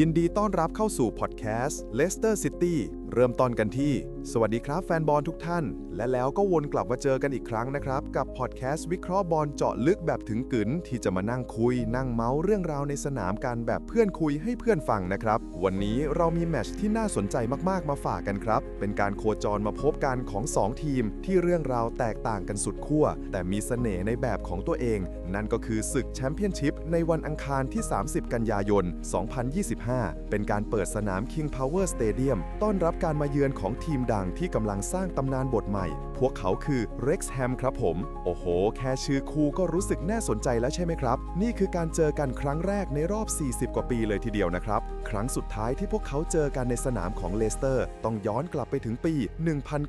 ยินดีต้อนรับเข้าสู่พอดแคสต์ Leicester City เริ่มต้นกันที่ สวัสดีครับแฟนบอลทุกท่าน และแล้วก็วนกลับมาเจอกันอีกครั้งนะครับ กับพอดแคสต์วิเคราะห์บอลเจาะลึกแบบถึงกึ๋นที่จะมานั่งคุย นั่งเมาส์เรื่องราวในสนามกันแบบเพื่อนคุยให้เพื่อนฟังนะครับ วันนี้เรามีแมชที่น่าสนใจมากๆมาฝากกันครับ เป็นการโคจรมาพบกันของ 2 ทีม ที่เรื่องราวแตกต่างกันสุดขั้วแต่มีเสน่ห์ในแบบของตัวเอง นั่นก็คือศึกแชมเปี้ยนชิพในวันอังคารที่ 30 กันยายน 2025 เป็นการเปิดสนาม King Power Stadium ต้อนรับการมาเยือนของทีมดังที่กำลังสร้างตำนานบทใหม่ พวกเขาคือ Wrexham ครับผม โอ้โห แค่ชื่อคูก็รู้สึกน่าสนใจแล้วใช่ไหมครับ นี่คือการเจอกันครั้งแรกในรอบ 40 กว่าปีเลยทีเดียวนะครับ ครั้งสุดท้ายที่พวกเขาเจอกันในสนามของเลสเตอร์ ต้องย้อนกลับไปถึงปี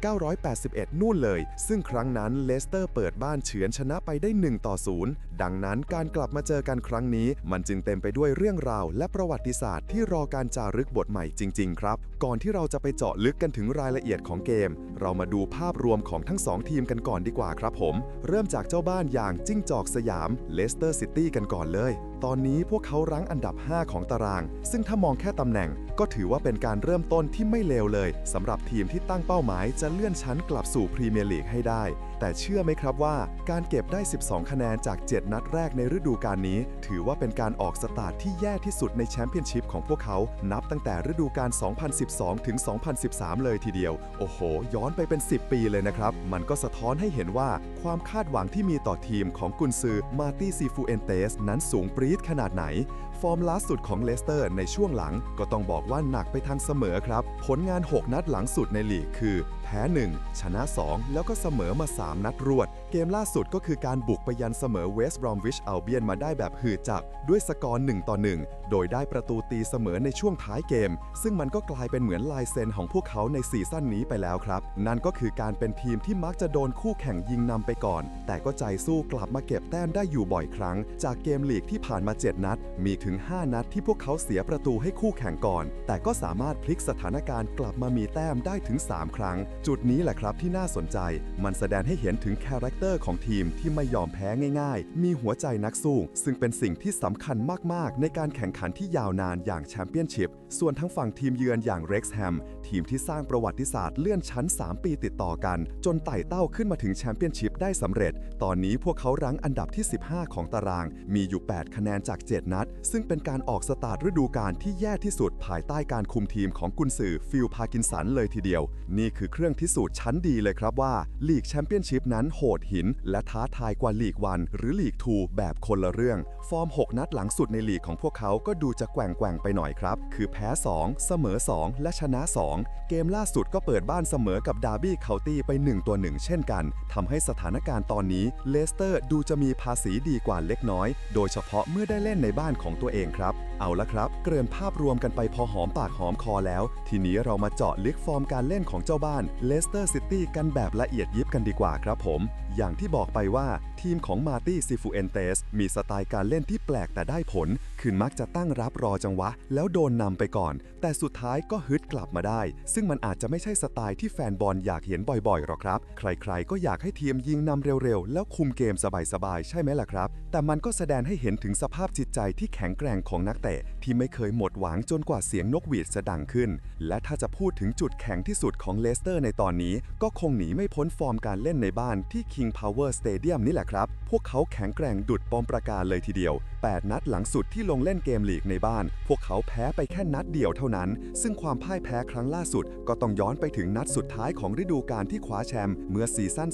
1981 นู่นเลย ซึ่งครั้งนั้นเลสเตอร์เปิดบ้านเฉือนชนะไปได้ 1 ต่อ 0 ดังนั้นการกลับมาเจอกันครั้งนี้ มันจึงเต็มไปด้วยเรื่องราว และประวัติศาสตร์ที่รอการจารึกบทใหม่จริง ๆ ครับ ก่อนที่เราจะไปเจาะลึกกันถึงรายละเอียดของเกม เรามาดูภาพรวมของทั้ง 2 ทีมกันก่อนดีกว่าครับผม เริ่มจากเจ้าบ้านอย่างจิ้งจอกสยามเลสเตอร์ซิตี้กันก่อนเลย ตอนนี้พวกเขารั้งอันดับ 5 ของตาราง ซึ่งถ้ามองแค่ตำแหน่ง ก็ถือว่าเป็นการเริ่มต้นที่ไม่เลวเลยสำหรับทีมที่ตั้งเป้าหมายจะเลื่อนชั้นกลับสู่พรีเมียร์ลีกให้ได้ แต่เชื่อไหมครับว่า การเก็บได้ 12 คะแนนจาก 7 นัดแรกในฤดูกาลนี้ ถือว่าเป็นการออกสตาร์ทที่แย่ที่สุดในแชมเปี้ยนชิพของพวกเขา นับตั้งแต่ฤดูกาล 2012 ถึง 2013 เลยทีเดียว โอ้โห ย้อนไปเป็น 10 ปีเลยนะครับ มันก็สะท้อนให้เห็นว่า ความคาดหวังที่มีต่อทีมของกุนซือมาตี้ซีฟูเอนเตสนั้นสูงปรีดขนาดไหน ฟอร์มล่าสุดของเลสเตอร์ในช่วงหลังก็ต้องบอกว่าหนักไปทางเสมอครับ ผลงาน 6 นัดหลังสุดในลีกคือ แพ้ 1 ชนะ 2 แล้วก็เสมอมา 3 นัดรวด เกมล่าสุดก็คือการบุกไปยันเสมอเวสต์บรอมวิชอัลเบียนมาได้แบบหืดจับด้วยสกอร์1ต่อ1 โดยได้ประตูตีเสมอในช่วงท้ายเกม ซึ่งมันก็กลายเป็นเหมือนลายเซ็นของพวกเขาในซีซั่นนี้ไปแล้วครับ นั่นก็คือการเป็นทีมที่มักจะโดนคู่แข่งยิงนำไปก่อน แต่ก็ใจสู้กลับมาเก็บแต้มได้อยู่บ่อยครั้ง จากเกมลีกที่ผ่านมา 7 นัด มีถึง 5 นัดที่พวกเขาเสียประตูให้คู่แข่งก่อน แต่ก็สามารถพลิกสถานการณ์กลับมามีแต้มได้ถึง 3 ครั้ง จุดนี้แหละครับที่น่าสนใจ มันแสดงให้เห็นถึงคาแรคเตอร์ของทีมที่ไม่ยอมแพ้ง่ายๆ มีหัวใจนักสู้ ซึ่งเป็นสิ่งที่สำคัญมากๆ ในการแข่งขันที่ยาวนานอย่างแชมเปี้ยนชิพ ส่วนทั้งฝั่งทีมเยือนอย่างเร็กซ์แฮมทีมที่สร้างประวัติศาสตร์เลื่อนชั้น 3 ปีติดต่อกัน จนไต่เต้าขึ้นมาถึงแชมเปี้ยนชิพได้สำเร็จ ตอนนี้พวกเขารั้งอันดับที่ 15 ของตาราง มีอยู่ 8 คะแนนจาก 7 นัด ซึ่งเป็นการออกสตาร์ทฤดูกาลที่แย่ที่สุดภายใต้การคุมทีมของกุนซือฟิลพากินสันเลยทีเดียว นี่คือเครื่องพิสูจน์ชั้นดีเลยครับว่าลีกแชมเปี้ยนชิพนั้นโหดหิน และท้าทายกว่าลีกวัน หรือลีกทูแบบคนละเรื่อง ฟอร์ม 6 นัดหลังสุดในลีกของพวกเขาก็ดูจะแกว่งแกว่งไปหน่อยครับ คือแพ้ 2 เสมอ 2 และชนะ 2 เกมล่าสุดก็เปิดบ้านเสมอกับดาร์บี้เคาน์ตี้ไป1ตัว1เช่นกันทำให้สถานการณ์ตอนนี้เลสเตอร์ดูจะมีภาษีดีกว่าเล็กน้อย โดยเฉพาะเมื่อได้เล่นในบ้านของตัวเองครับ เอาละครับ เกริ่นภาพรวมกันไปพอหอมปากหอมคอแล้ว ทีนี้เรามาเจาะลึกฟอร์มการเล่นของเจ้าบ้านเลสเตอร์ซิตี้กันแบบละเอียดยิบกันดีกว่าครับผม อย่างที่บอกไปว่า ทีมของมาร์ตี้ซิฟูเอนเตสมีสไตล์การเล่นที่แปลกแต่ได้ผล คือมักจะตั้งรับรอจังหวะ แล้วโดนนำไปก่อน แต่สุดท้ายก็ฮึดกลับมาได้ ซึ่งมันอาจจะไม่ใช่สไตล์ที่แฟนบอลอยากเห็นบ่อยๆหรอกครับ ใครๆ ก็อยากให้ทีมยิงนำเร็วๆ แล้วคุมเกมสบายๆ ใช่ไหมล่ะครับ แต่มันก็แสดงให้เห็นถึงสภาพจิตใจที่แข็งแกร่งของนักเตะที่ไม่เคยหมดหวังจนกว่าเสียงนกหวีดจะดังขึ้น และถ้าจะพูดถึงจุดแข็งที่สุดของเลสเตอร์ในตอนนี้ ก็คงหนีไม่พ้นฟอร์มการเล่นในบ้านที่ King Power Stadium นี่แหละครับ พวกเขาแข็งแกร่งดุดปอมประกาศเลยทีเดียว 8 นัดหลังสุดที่ลงเล่นเกมลีกในบ้าน พวกเขาแพ้ไปแค่นัดเดียวเท่านั้น ซึ่งความพ่ายแพ้ครั้งล่าสุด ก็ต้องย้อนไปถึงนัดสุดท้ายของฤดูกาลที่คว้าแชมป์เมื่อซีซั่น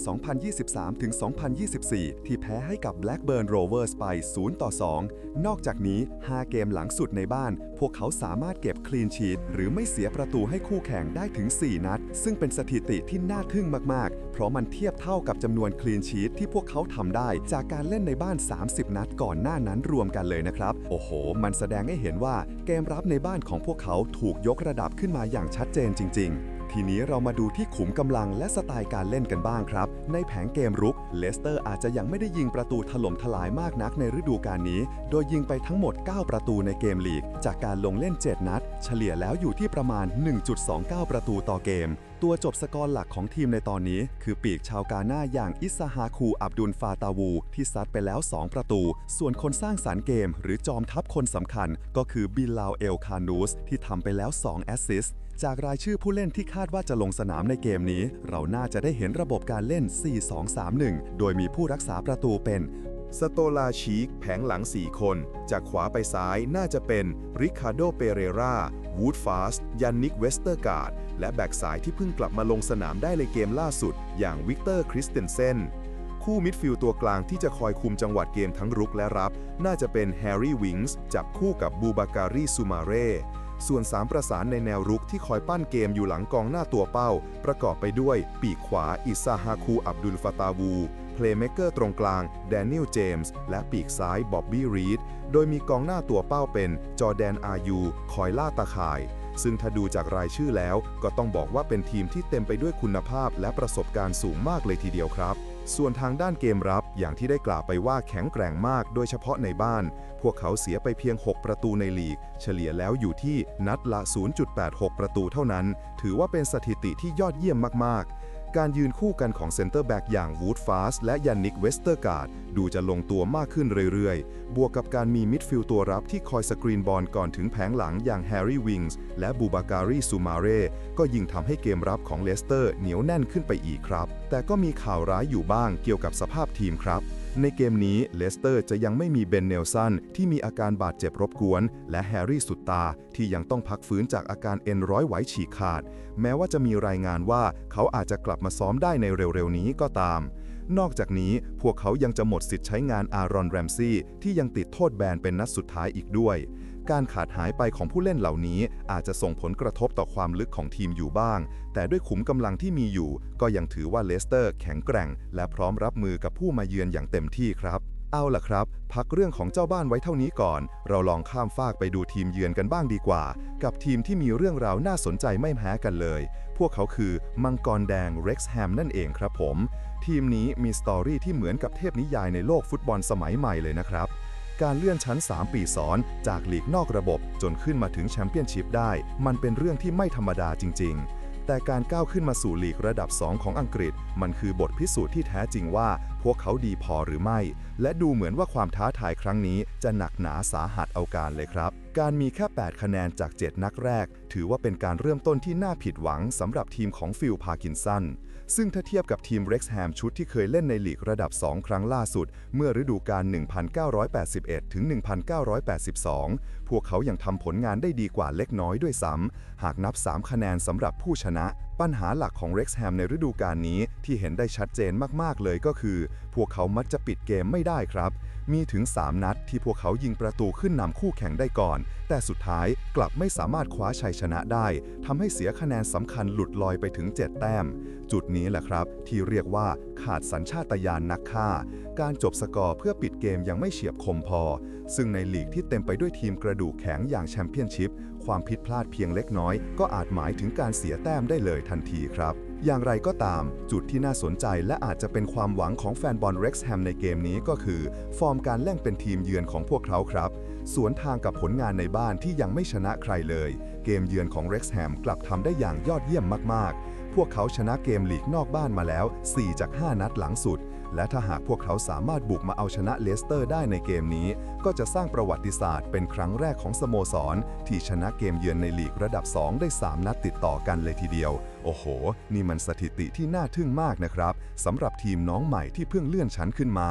2023-2024 ที่แพ้ให้กับ Blackburn Rovers ไป 0 ต่อ 2 นอกจากนี้ 5 เกมหลังสุดในบ้าน พวกเขาสามารถเก็บคลีนชีตหรือไม่เสียประตูให้คู่แข่งได้ถึง 4 นัด ซึ่งเป็นสถิติที่น่าทึ่งมากๆ เพราะมันเทียบเท่ากับจำนวนคลีนชีตที่พวกเขาทำได้ จากการเล่นในบ้าน 30 นัดก่อนหน้านั้นรวมกันเลยนะครับ โอ้โห มันแสดงให้เห็นว่าเกมรับในบ้านของพวกเขาถูกยกระดับขึ้นมาอย่างชัดเจนจริง ๆทีนี้เรามาดูที่ขุมกำลังและสไตล์การเล่นกันบ้างครับ ในแผงเกมรุก เลสเตอร์อาจจะยังไม่ได้ยิงประตูถล่มทลายมากนักในฤดูกาลนี้ โดยยิงไปทั้งหมด 9 ประตูในเกมลีก จากการลงเล่น 7 นัด เฉลี่ยแล้วอยู่ที่ประมาณ 1.29 ประตูต่อเกมตัวจบสกอร์หลักของทีมในตอนนี้ คือปีกชาวกาหน้าอย่างอิสฮาคูอับดุลฟาตาวู ที่ซัดไปแล้ว 2 ประตู ส่วนคนสร้างสารรค์เกม หรือจอมทัพคนสำคัญ ก็คือบิลลาวเอลคานูสที่ทำไปแล้ว 2 แอสซิสต์จากรายชื่อผู้เล่นที่คาดว่าจะลงสนามในเกมนี้ เราน่าจะได้เห็นระบบการเล่น 4-2-3-1 โดยมีผู้รักษาประตูเป็น สโตลาชีกแผงหลัง 4 คน จากขวาไปซ้ายน่าจะเป็นริคาโดเปเรราวูดฟาสยันนิกเวสเตอร์การ์ด และแบ็กสายที่เพิ่งกลับมาลงสนามได้ในเกมล่าสุด อย่างวิกเตอร์คริสเตนเซนคู่มิดฟิลด์ตัวกลางที่จะคอยคุมจังหวัดเกมทั้งรุกและรับ น่าจะเป็นแฮร์รี่วิงส์จับคู่กับบูบาการีซูมาเร่ ส่วน 3 ประสานในแนวรุกที่คอยปั้นเกมอยู่หลังกองหน้าตัวเป้า ประกอบไปด้วย ปีกขวา อิซาฮาคู อับดุลฟาตาวู เพลย์เมกเกอร์ตรงกลาง แดเนียล เจมส์ และปีกซ้าย บ๊อบบี้ รีด โดยมีกองหน้าตัวเป้าเป็น จอแดน อายู คอยล่าตาข่าย ซึ่งถ้าดูจากรายชื่อแล้ว ก็ต้องบอกว่าเป็นทีมที่เต็มไปด้วยคุณภาพและประสบการณ์สูงมากเลยทีเดียวครับ ส่วนทางด้านเกมรับอย่างที่ได้กล่าวไปว่าแข็งแกร่งมากโดยเฉพาะในบ้าน พวกเขาเสียไปเพียง 6 ประตูในลีก เฉลี่ยแล้วอยู่ที่นัดละ 0.86 ประตูเท่านั้น ถือว่าเป็นสถิติที่ยอดเยี่ยมมากๆ การยืนคู่กันของเซนเตอร์แบ็กอย่างวูดฟาสและยันนิกเวสเตอร์การ์ดดูจะลงตัวมากขึ้นเรื่อยๆ บวกกับการมีมิดฟิลด์ตัวรับที่คอยสกรีนบอลก่อนถึงแผงหลังอย่างแฮร์รี่วิงส์และบูบาการีซูมาเร่ก็ยิ่งทำให้เกมรับของเลสเตอร์เหนียวแน่นขึ้นไปอีกครับ แต่ก็มีข่าวร้ายอยู่บ้างเกี่ยวกับสภาพทีมครับ ในเกมนี้เลสเตอร์จะยังไม่มีเบนเนลสันที่มีอาการบาดเจ็บรบกวน และแฮร์รี่สุดตาที่ยังต้องพักฟื้นจากอาการเอ็นร้อยไหวฉีกขาด แม้ว่าจะมีรายงานว่าเขาอาจจะกลับมาซ้อมได้ในเร็วๆนี้ก็ตาม นอกจากนี้พวกเขายังจะหมดสิทธิ์ใช้งานอารอนแรมซี่ที่ยังติดโทษแบนเป็นนัดสุดท้ายอีกด้วย การขาดหายไปของผู้เล่นเหล่านี้อาจจะส่งผลกระทบต่อความลึกของทีมอยู่บ้าง แต่ด้วยขุมกำลังที่มีอยู่ ก็ยังถือว่าเลสเตอร์แข็งแกร่ง และพร้อมรับมือกับผู้มาเยือนอย่างเต็มที่ครับ เอาล่ะครับ พักเรื่องของเจ้าบ้านไว้เท่านี้ก่อน เราลองข้ามฟากไปดูทีมเยือนกันบ้างดีกว่า กับทีมที่มีเรื่องราวน่าสนใจไม่แพ้กันเลย พวกเขาคือมังกรแดงเร็กซ์แฮมนั่นเองครับผม ทีมนี้มีสตอรี่ที่เหมือนกับเทพนิยายในโลกฟุตบอลสมัยใหม่เลยนะครับ การเลื่อนชั้น 3 ปีซ้อน จากลีกนอกระบบจนขึ้นมาถึงแชมเปี้ยนชิพได้ มันเป็นเรื่องที่ไม่ธรรมดาจริง ๆแต่การก้าวขึ้นมาสู่ลีกระดับ 2 ของอังกฤษ มันคือบทพิสูจน์ที่แท้จริงว่า พวกเขาดีพอหรือไม่ และดูเหมือนว่าความท้าทายครั้งนี้จะหนักหนาสาหัสเอาการเลยครับ การมีแค่ 8 คะแนนจาก 7 นัดแรก ถือว่าเป็นการเริ่มต้นที่น่าผิดหวังสำหรับทีมของฟิลพาร์กินสัน ซึ่งถ้าเทียบกับทีมเร็กซ์แฮมชุดที่เคยเล่นในลีกระดับ 2 ครั้งล่าสุด เมื่อฤดูกาล 1981 ถึง 1982 พวกเขายังทำผลงานได้ดีกว่าเล็กน้อยด้วยซ้ำ หากนับ 3 คะแนนสำหรับผู้ชนะ ปัญหาหลักของเร็กซ์แฮมในฤดูกาลนี้ที่เห็นได้ชัดเจนมากๆเลยก็คือ พวกเขามักจะปิดเกมไม่ได้ครับ มีถึง 3 นัดที่พวกเขายิงประตูขึ้นนำคู่แข่งได้ก่อน แต่สุดท้ายกลับไม่สามารถคว้าชัยชนะได้ทำให้เสียคะแนนสำคัญหลุดลอยไปถึง 7 แต้ม จุดนี้แหละครับ ที่เรียกว่าขาดสัญชาตญาณนักฆ่า การจบสกอร์เพื่อปิดเกมยังไม่เฉียบคมพอ ซึ่งในลีกที่เต็มไปด้วยทีมกระดูกแข็งอย่างแชมเปี้ยนชิพความผิดพลาดเพียงเล็กน้อย ก็อาจหมายถึงการเสียแต้มได้เลยทันทีครับ อย่างไรก็ตาม จุดที่น่าสนใจและอาจจะเป็นความหวังของแฟนบอลเร็กซ์แฮมในเกมนี้ก็คือ ฟอร์มการเล่นเป็นทีมเยือนของพวกเขาครับ สวนทางกับผลงานในบ้านที่ยังไม่ชนะใครเลย เกมเยือนของเร็กซ์แฮมกลับทำได้อย่างยอดเยี่ยมมาก ๆพวกเขาชนะเกมลีกนอกบ้านมาแล้ว 4 จาก 5 นัดหลังสุด และถ้าหากพวกเขาสามารถบุกมาเอาชนะเลสเตอร์ได้ในเกมนี้ ก็จะสร้างประวัติศาสตร์เป็นครั้งแรกของสโมสร ที่ชนะเกมเยือนในลีกระดับ 2 ได้ 3 นัดติดต่อกันเลยทีเดียว โอ้โห นี่มันสถิติที่น่าทึ่งมากนะครับสำหรับทีมน้องใหม่ที่เพิ่งเลื่อนชั้นขึ้นมา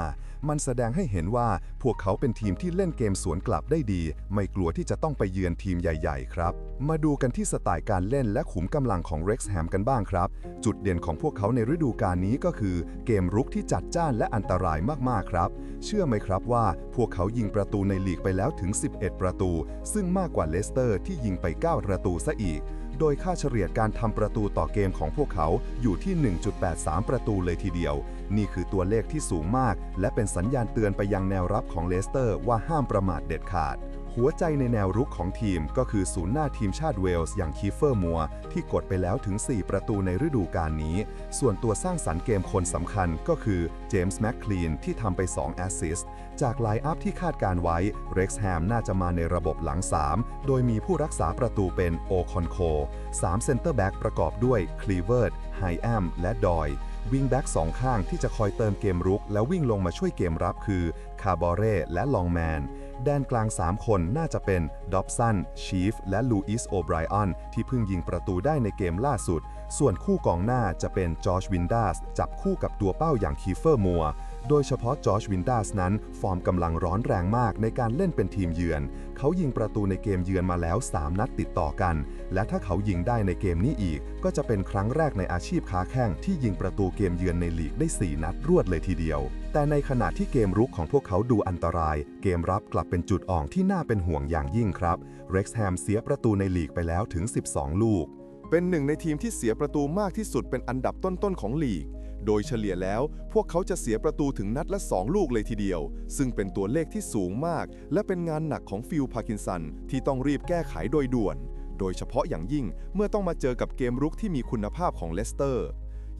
มันแสดงให้เห็นว่าพวกเขาเป็นทีมที่เล่นเกมสวนกลับได้ดี ไม่กลัวที่จะต้องไปเยือนทีมใหญ่ๆ ครับ มาดูกันที่สไตล์การเล่นและขุมกำลังของเร็กซ์แฮมกันบ้างครับ จุดเด่นของพวกเขาในฤดูกาลนี้ก็คือ เกมรุกที่จัดจ้านและอันตรายมากๆครับ เชื่อไหมครับว่าพวกเขายิงประตูในลีกไปแล้วถึง 11 ประตู ซึ่งมากกว่าเลสเตอร์ที่ยิงไป 9 ประตูซะอีก โดยค่าเฉลี่ยการทำประตูต่อเกมของพวกเขาอยู่ที่ 1.83 ประตูเลยทีเดียว นี่คือตัวเลขที่สูงมาก และเป็นสัญญาณเตือนไปยังแนวรับของเลสเตอร์ว่าห้ามประมาทเด็ดขาด หัวใจในแนวรุกของทีมก็คือศูนย์หน้าทีมชาติเวลส์อย่างคีเฟอร์มัว ที่กดไปแล้วถึง 4 ประตูในฤดูกาลนี้ ส่วนตัวสร้างสรรค์เกมคนสำคัญก็คือเจมส์แมคคลีนที่ทำไป 2 แอสซิสต์จากไลน์อัพที่คาดการไว้เร็กซ์แฮมน่าจะมาในระบบหลัง 3 โดยมีผู้รักษาประตูเป็นโอคอนโค3เซนเตอร์แบ็กประกอบด้วยคลีเวิร์ดไฮแอมและดอยวิงแบ็กสองข้างที่จะคอยเติมเกมรุก แล้ววิ่งลงมาช่วยเกมรับคือคาร์บอเร่และลองแมน แดนกลาง 3 คนน่าจะเป็นดอบสันชีฟและลูอิสโอไบรอันที่เพิ่งยิงประตูได้ในเกมล่าสุด ส่วนคู่กองหน้าจะเป็นจอร์จวินดาสจับคู่กับตัวเป้าอย่างคีเฟอร์มัว โดยเฉพาะจอร์จวินดาสนั้น ฟอร์มกำลังร้อนแรงมากในการเล่นเป็นทีมเยือน เขายิงประตูในเกมเยือนมาแล้ว 3 นัดติดต่อกัน และถ้าเขายิงได้ในเกมนี้อีก ก็จะเป็นครั้งแรกในอาชีพค้าแข้งที่ยิงประตูเกมเยือนในลีกได้ 4 นัดรวดเลยทีเดียว แต่ในขณะที่เกมรุกของพวกเขาดูอันตราย เกมรับกลับเป็นจุดอ่อนที่น่าเป็นห่วงอย่างยิ่งครับเร็กซ์แฮมเสียประตูในลีกไปแล้วถึง 12 ลูก เป็นหนึ่งในทีมที่เสียประตูมากที่สุดเป็นอันดับต้นๆของลีก โดยเฉลี่ยแล้ว พวกเขาจะเสียประตูถึงนัดละ 2 ลูกเลยทีเดียว ซึ่งเป็นตัวเลขที่สูงมาก และเป็นงานหนักของฟิลพาร์กินสัน ที่ต้องรีบแก้ไขโดยด่วน โดยเฉพาะอย่างยิ่งเมื่อต้องมาเจอกับเกมรุกที่มีคุณภาพของเลสเตอร์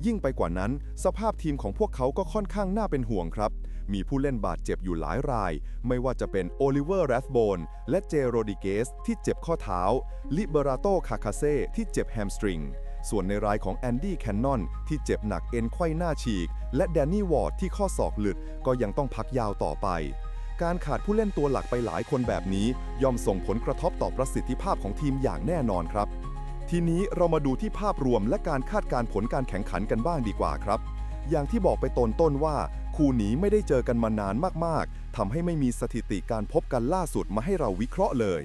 ยิ่งไปกว่านั้น สภาพทีมของพวกเขาก็ค่อนข้างน่าเป็นห่วงครับ มีผู้เล่นบาดเจ็บอยู่หลายราย ไม่ว่าจะเป็นโอลิเวอร์แรธโบนและเจโรดิเกสที่เจ็บข้อเท้า ลิเบราโตคาคาเซ่ที่เจ็บแฮมสตริง ส่วนในรายของแอนดี้แคนนอนที่เจ็บหนักเอ็นไขว้หน้าฉีก และแดนนี่วอร์ดที่ข้อศอกหลุดก็ยังต้องพักยาวต่อไป การขาดผู้เล่นตัวหลักไปหลายคนแบบนี้ ย่อมส่งผลกระทบต่อประสิทธิภาพของทีมอย่างแน่นอนครับ ทีนี้เรามาดูที่ภาพรวมและการคาดการผลการแข่งขันกันบ้างดีกว่าครับ อย่างที่บอกไปตนต้นว่าคู่นี้ไม่ได้เจอกันมานานมากๆทำให้ไม่มีสถิติการพบกันล่าสุดมาให้เราวิเคราะห์เลย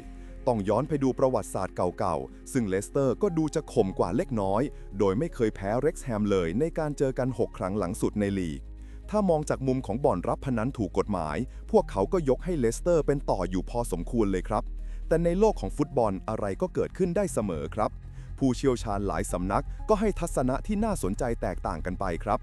ต้องย้อนไปดูประวัติศาสตร์เก่าๆ ซึ่งเลสเตอร์ก็ดูจะข่มกว่าเล็กน้อย โดยไม่เคยแพ้เร็กซ์แฮมเลยในการเจอกัน 6 ครั้งหลังสุดในลีก ถ้ามองจากมุมของบ่อนรับพนันถูกกฎหมาย พวกเขาก็ยกให้เลสเตอร์เป็นต่ออยู่พอสมควรเลยครับ แต่ในโลกของฟุตบอลอะไรก็เกิดขึ้นได้เสมอครับ ผู้เชี่ยวชาญหลายสำนักก็ให้ทัศนะที่น่าสนใจแตกต่างกันไปครับ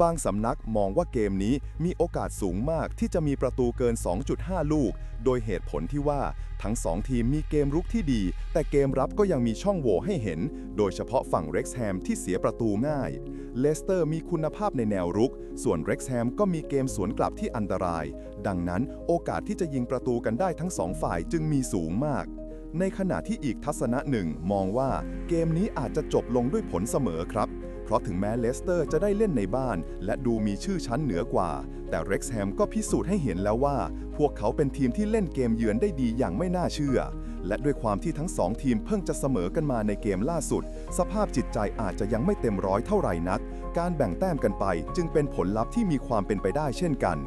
บางสำนักมองว่าเกมนี้มีโอกาสสูงมากที่จะมีประตูเกิน 2.5 ลูก โดยเหตุผลที่ว่าทั้ง 2 ทีมมีเกมรุกที่ดี แต่เกมรับก็ยังมีช่องโหว่ให้เห็น โดยเฉพาะฝั่งเร็กซ์แฮมที่เสียประตูง่าย เลสเตอร์มีคุณภาพในแนวรุก ส่วนเร็กซ์แฮมก็มีเกมสวนกลับที่อันตราย ดังนั้นโอกาสที่จะยิงประตูกันได้ทั้งสองฝ่ายจึงมีสูงมากในขณะที่อีกทัศนะหนึ่งมองว่าเกมนี้อาจจะจบลงด้วยผลเสมอครับ เพราะถึงแม้เลสเตอร์จะได้เล่นในบ้าน และดูมีชื่อชั้นเหนือกว่า แต่เร็กซ์แฮมก็พิสูจน์ให้เห็นแล้วว่า พวกเขาเป็นทีมที่เล่นเกมเยือนได้ดีอย่างไม่น่าเชื่อ และด้วยความที่ทั้งสองทีมเพิ่งจะเสมอกันมาในเกมล่าสุด สภาพจิตใจอาจจะยังไม่เต็มร้อยเท่าไหร่นัก การแบ่งแต้มกันไป จึงเป็นผลลัพธ์ที่มีความเป็นไปได้เช่นกัน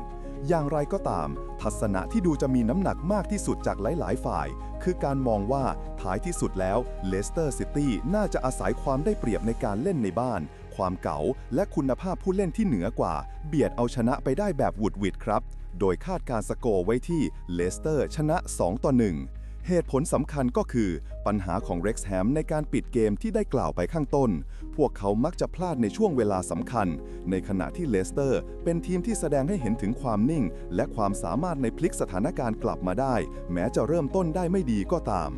อย่างไรก็ตาม ทัศนะที่ดูจะมีน้ำหนักมากที่สุดจากหลาย ๆ ฝ่าย คือการมองว่าท้ายที่สุดแล้วเลสเตอร์ซิตี้น่าจะอาศัยความได้เปรียบในการเล่นในบ้าน ความเก่าและคุณภาพผู้เล่นที่เหนือกว่า เบียดเอาชนะไปได้แบบหวุดหวิดครับ โดยคาดการสโกร์ไว้ที่เลสเตอร์ชนะ 2 ต่อ 1 เหตุผลสำคัญก็คือ ปัญหาของเร็กซ์แฮมในการปิดเกมที่ได้กล่าวไปข้างต้น พวกเขามักจะพลาดในช่วงเวลาสำคัญ ในขณะที่เลสเตอร์ เป็นทีมที่แสดงให้เห็นถึงความนิ่ง และความสามารถในพลิกสถานการณ์กลับมาได้ แม้จะเริ่มต้นได้ไม่ดีก็ตาม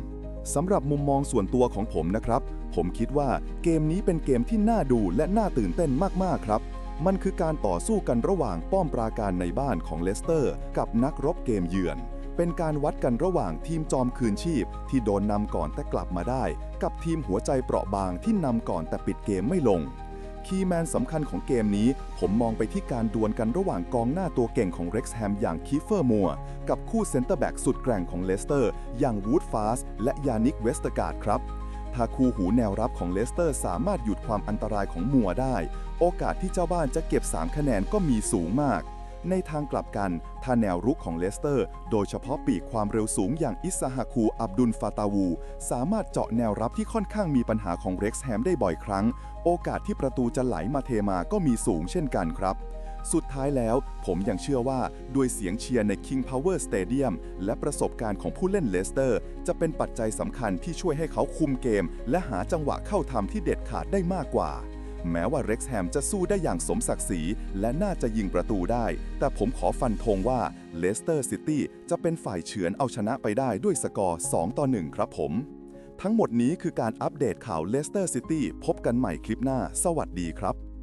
สำหรับมุมมองส่วนตัวของผมนะครับ ผมคิดว่าเกมนี้เป็นเกมที่น่าดูและน่าตื่นเต้นมากๆครับ มันคือการต่อสู้กันระหว่างป้อมปราการในบ้านของเลสเตอร์ กับนักรบเกมเยือน เป็นการวัดกันระหว่างทีมจอมคืนชีพ ที่โดนนำก่อนแต่กลับมาได้ กับทีมหัวใจเปราะบางที่นำก่อนแต่ปิดเกมไม่ลง คีย์แมนสำคัญของเกมนี้ ผมมองไปที่การดวลกันระหว่างกองหน้าตัวเก่งของเร็กซ์แฮมอย่างคีเฟอร์มัวกับคู่เซนเตอร์แบ็กสุดแกร่งของเลสเตอร์ อย่างวูดฟาสและยานิกเวสเตการ์ดครับถ้าคู่หูแนวรับของเลสเตอร์สามารถหยุดความอันตรายของมัวได้ โอกาสที่เจ้าบ้านจะเก็บ 3 คะแนนก็มีสูงมาก ในทางกลับกัน ถ้าแนวรุกของเลสเตอร์ โดยเฉพาะปีกความเร็วสูงอย่างอิสซาฮาคูอับดุลฟาตาวู สามารถเจาะแนวรับที่ค่อนข้างมีปัญหาของเร็กซ์แฮมได้บ่อยครั้ง โอกาสที่ประตูจะไหลมาเทมาก็มีสูงเช่นกันครับสุดท้ายแล้วผมยังเชื่อว่าด้วยเสียงเชียร์ใน King Power Stadium และประสบการณ์ของผู้เล่นเลสเตอร์ จะเป็นปัจจัยสำคัญที่ช่วยให้เขาคุมเกม และหาจังหวะเข้าทำที่เด็ดขาดได้มากกว่า แม้ว่าเร็กซ์แฮมจะสู้ได้อย่างสมศักดิ์ศรีและน่าจะยิงประตูได้ แต่ผมขอฟันธงว่าเลสเตอร์ซิตี้จะเป็นฝ่ายเฉือนเอาชนะไปได้ด้วยสกอร์ 2 ต่อ 1 ครับผม ทั้งหมดนี้คือการอัปเดตข่าวเลสเตอร์ซิตี้พบกันใหม่คลิปหน้า สวัสดีครับ